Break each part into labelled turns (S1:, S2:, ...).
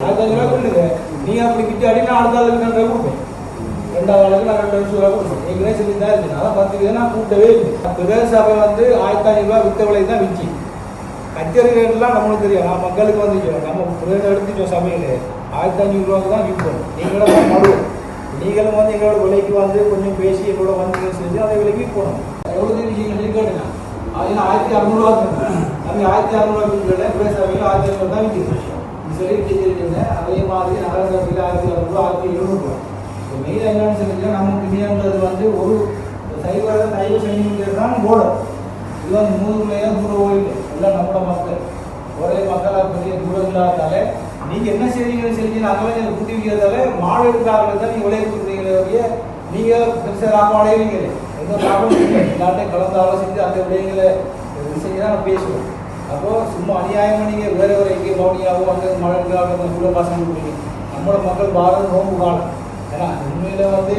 S1: ஆயிரத்தி அஞ்சு ரூபா கொடுங்க நீங்க அப்படி கிட்ட அடி நான் அடுத்த ஆளுக்கு நான் கொடுப்பேன். ரெண்டாவது ஆளுக்கு நான் ரெண்டு லட்சம் ரூபா கொடுப்பேன். ஏற்கனவே சொல்லி தான் இருக்கு அதான் பத்து வீதம் நான் கூட்டவே இல்லை. பிரதேச சபை வந்து ஆயிரத்தி ஐநூறுரூவா ரூபா வித்த விலை தான் விச்சி கச்சேரி ரேட்லாம் நம்மளுக்கு தெரியும் நான் மக்களுக்கு வந்து நம்ம பிரதேசம் எடுத்துட்டோம் சபையில். ஆயிரத்தி அஞ்சூறு தான் விற்போம். நீங்களும் தான் நீங்களும் வந்து எங்களோட விலைக்கு வந்து கொஞ்சம் பேசி எங்களோட வந்து செஞ்சு அதை விலைக்கு போகணும் எவ்வளோ நீங்கள் கேட்டுங்க அது ஆயிரத்தி அறநூறுவா நம்ம ஆயிரத்தி அறநூறுவா விற்கிறேன் பிரதேச சபையில் ஆயிரத்தி ஐநூறு தான் விற்கிறேன் சரி அதே மாதிரி நகர சபையில் ஆயிரத்தி அறுநூறுவா ஆயிரத்தி எழுநூறுவா மெயின் என்னன்னு சொல்லிங்கன்னா நம்ம பிரியான்றது வந்து ஒரு சைவ சைவ சைனிங்கிறது தான் போர்டு இது வந்து நூறுலையோ நூறு இல்லை எல்லாம் நம்ம மக்கள். ஒரே மக்களாக பெரிய தூரம் இல்லாதாலே நீங்கள் என்ன செய்வீங்கன்னு சொல்லி நாங்களே நீங்கள் கூட்டி வைக்கிறதால மாடு எடுக்கிறாங்க தான் நீங்கள் விளைய கொடுக்குறீங்களே நீங்க பெருசாக லாபம் அடைவீங்களே. எந்த லாபம் இல்லை. எல்லாத்தையும் கலந்து ஆலோசித்து அந்த விடயங்களை விஷயம் தான் நான் பேசுவோம். அப்போ சும்மா அநியாயமா நீங்க வேற ஒரு எங்கே பவுனியாவோ அங்கே மழை எடுக்கிறாங்க கூட பாசனம் கொடுப்பீங்க நம்மளோட மக்கள் பாரத நோம்பு காலம் ஏன்னா உண்மையில வந்து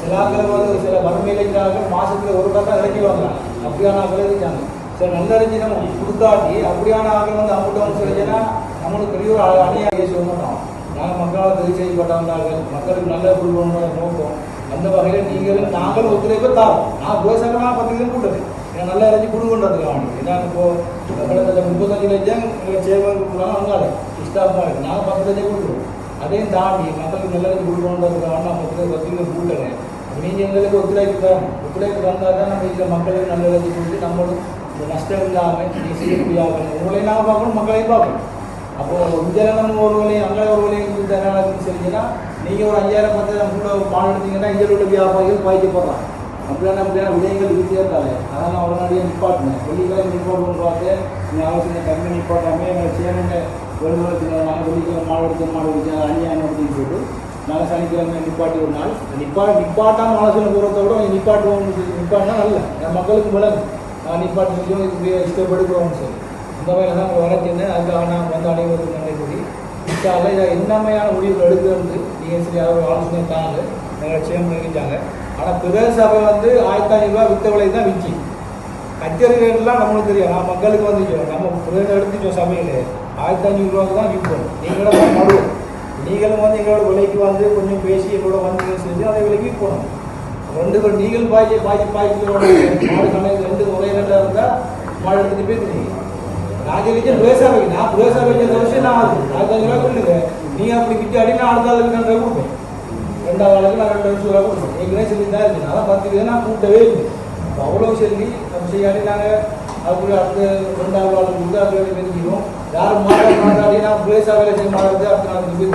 S1: சில ஆட்கள் வந்து சில வறுமையில இருக்கிறாங்க மாசத்துல ஒரு பக்கம் இறக்கி வாங்கலாம் அப்படியான ஆட்கள் இருக்காங்க. சில நல்ல அறிஞ்சு நம்ம கொடுத்தாட்டி அப்படியான ஆட்கள் வந்து அவங்கள்ட்ட வந்து சொல்லிச்சுன்னா நம்மளுக்கு பெரிய ஒரு அ- அநியாயம் பேசுவோம் மாட்டோம் நாங்கள் மக்களால் தெரிவு செய்யப்பட்டவர்கள் மக்களுக்கு நல்ல கொடுக்கணும்னு நோக்கம். அந்த வகையில் நீங்களும் நாங்களும் ஒத்துழைப்பு தாரோம். நான் பேசுகிறேன்னா பத்து கூட்டுறேன் கூட்டது ஏன்னா நல்லா அறிஞ்சு கொடுக்கன்றதுக்கு அவனுக்கு ஏன்னா இப்போ கிட்டத்தட்ட முப்பத்தஞ்சு லட்சம் எங்களுக்கு சேவன் கொடுக்குறாங்க அவங்களால இஷ்டாப்பா இருக்குது நாங்கள் பத்து லட்சம் கொடுக்குறோம் அதையும் தாண்டி மக்களுக்கு நல்லது கொடுக்கணுன்றதுக்காக நான் பத்து பேர் பத்து பேர் கூட்டுறேன் நீங்கள் எங்களுக்கு ஒத்துழைப்பு தரணும் ஒத்துழைப்பு தந்தால் தான் நம்ம இதில் மக்களுக்கு நல்ல எழுதி கொடுத்து நம்மளும் இந்த நஷ்டம் இல்லாமல் நீ செய்யக்கூடிய உங்களையும் நாங்கள் பார்க்கணும் மக்களையும் பார்க்கணும். அப்போது இங்கே நம்ம ஒரு வழியும் அங்கே ஒரு வழியும் தரணும்னு சொல்லிங்கன்னா நீங்கள் ஒரு ஐயாயிரம் பத்தாயிரம் கூட பால் எடுத்தீங்கன்னா இங்கே உள்ள வியாபாரிகள் பாய்க்கப்படுறாங்க அப்படியான அப்படியான விடயங்கள் இருந்தே இருந்தாலே அதனால் நான் உடனடியாக நிப்பாட்டினேன் வெள்ளிக்கிழமை நிப்பாட்டணும்னு பார்த்தேன் நீ ஆலோசனை கம்மி நிப்பாட்டாமே எங்களை ஒரு வெள்ளுவரத்தில் நாங்கள் வெள்ளிக்கிழமை மாடு எடுத்து மாடு அப்படின்னு சொல்லிட்டு நாங்கள் சனிக்கிழமை நிப்பாட்டி ஒரு நாள். நிப்பா நிப்பாட்டாமல் ஆலோசனை போகிறத விட நீ நிப்பாட்டுவோம்னு சொல்லி நிப்பாட்டினா நல்ல. என் மக்களுக்கு விளங்கு நான் நிப்பாட்டி சொல்லி இப்படி இஷ்டப்படுக்கிறோம்னு சொல்லி. இந்த மாதிரி தான் வர சொன்னேன் அதுக்காக நான் வந்து அனைவருக்கும் நன்றி கூறி இன்ஷால்ல இதை என்னமையான முடிவுகள் எடுக்கிறது நீங்கள் சரி அவர் ஆலோசனை தாங்க. எங்களை சேம் நினைச்சாங்க. ஆனால் பிரதேச சபை வந்து ஆயிரத்தி ஐநூறுரூவா வித்த விலை தான் விச்சி கச்சேரி ரேட்லாம் நம்மளுக்கு தெரியும் நான் மக்களுக்கு வந்து நம்ம பிரதேசம் எடுத்துச்சோம் சபையில் ஆயிரத்தி ஐநூறுரூவாக்கு தான் விற்போம். நீங்களும் தான் மறுவோம் நீங்களும் வந்து எங்களோட விலைக்கு வந்து கொஞ்சம் பேசி எங்களோட வந்து செஞ்சு அதை விலைக்கு விற்பணும் ரெண்டு பேர் நீங்கள் பாய்ச்சி பாய்ச்சி பாய்ச்சி மாடு கணக்கு ரெண்டு ஒரே ரெண்டாக இருந்தால் மாடு எடுத்துகிட்டு போய் தெரியும் நான் சொல்லிச்சேன் பிரேசா நான் பிரதேச வைக்கிற வருஷம் நான் அது ஆயிரத்தி ஐநூறுரூவா கொடுங்க. நீங்கள் அப்படி கிட்ட அடி நான் அடுத்த ஆளுக்கு நான் ரூபா கொடுப்பேன். ரெண்டாவது அளவுக்கு நான் ரெண்டு லட்சம் ரூபா கொடுப்போம் ஏற்கனவே சொல்லி தான் இருக்கு. அதான் பத்து வீதம் நான் கூட்டவே இல்லை. இப்போ அவ்வளோ சொல்லி நம்ம செய்யாடி நாங்கள் அதுக்குள்ள அடுத்த ரெண்டாவது ஆளுக்கு கொடுத்து அதுக்குள்ளே தெரிஞ்சுக்கணும் யாரும் மாற மாட்டாடி நான் பிளேஸாக வேலை செய்ய மாட்டாது அடுத்த நாளுக்கு போய்